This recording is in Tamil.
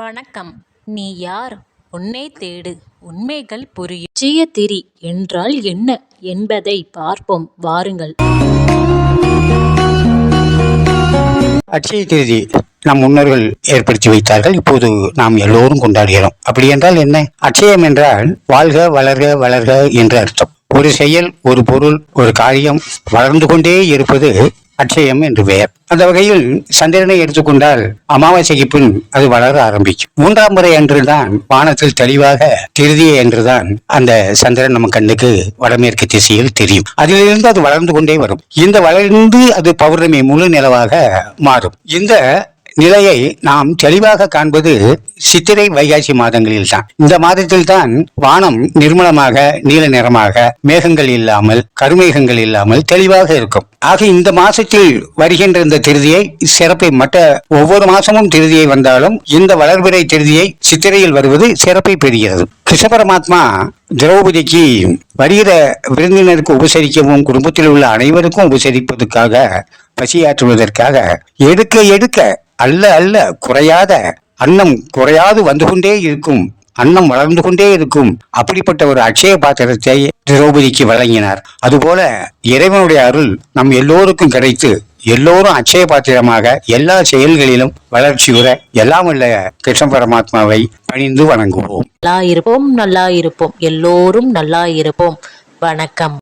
வணக்கம். நீ யார்? உன்னை தேடு. உண்மைகள் புரியும். அட்சய திரி என்றால் என்ன என்பதை பார்ப்போம். வாருங்கள். அட்சய திருதி நம் முன்னோர்கள் ஏற்படுத்தி வைத்தார்கள். இப்போது நாம் எல்லோரும் கொண்டாடுகிறோம். அப்படி என்றால் என்ன? அட்சயம் என்றால் வாழ்க வளர்க வளர்க என்று அர்த்தம். ஒரு செயல் ஒரு பொருள் ஒரு காரியம் வளர்ந்து கொண்டே இருப்பது அட்சயம் என்று பெயர். அந்த வகையில் சந்திரனை எடுத்துக்கொண்டால் அமாவாசைக்கு பின் அது வளர ஆரம்பிக்கும். மூன்றாம் முறை அன்றுதான் வானத்தில் தெளிவாக திருதியை என்றுதான் அந்த சந்திரன் நம்ம கண்ணுக்கு வடமேற்கு திசையில் தெரியும். அதிலிருந்து அது வளர்ந்து கொண்டே வரும். இந்த வளர்ந்து அது பௌர்ணமி முழு நிலவாக மாறும். இந்த நிலையை நாம் தெளிவாக காண்பது சித்திரை வைகாசி மாதங்களில் தான் இந்த மாதத்தில் தான் வானம் நிர்மலமாக நீல நிறமாக மேகங்கள் இல்லாமல் கருமேகங்கள் இல்லாமல் தெளிவாக இருக்கும். ஆக இந்த மாசத்தில் வருகின்ற இந்த திருதியை சிறப்பை மற்ற ஒவ்வொரு மாசமும் திருதியை வந்தாலும் இந்த வளர்பிறை திருதியை சித்திரையில் வருவது சிறப்பை பெறுகிறது. கிருஷ்ண பரமாத்மா திரௌபதிக்கு வருகிற விருந்தினருக்கு உபசரிக்கவும் குடும்பத்தில் உள்ள அனைவருக்கும் உபசரிப்பதற்காக பசியாற்றுவதற்காக எடுக்க எடுக்க அல்ல அல்ல குறையாத அன்னம் குறையாது வந்து கொண்டே இருக்கும். அன்னம் வளர்ந்து கொண்டே இருக்கும். அப்படிப்பட்ட ஒரு அக்ஷய பாத்திரத்தை திரௌபதிக்கு வழங்கினார். அதுபோல இறைவனுடைய அருள் நம் எல்லோருக்கும் கிடைத்து எல்லோரும் அச்சய பாத்திரமாக எல்லா செயல்களிலும் வளர்ச்சி உற எல்லாம் உள்ள கிருஷ்ண பரமாத்மாவை பணிந்து வணங்குவோம். நல்லா இருப்போம் நல்லா இருப்போம். எல்லோரும் நல்லா இருப்போம். வணக்கம்.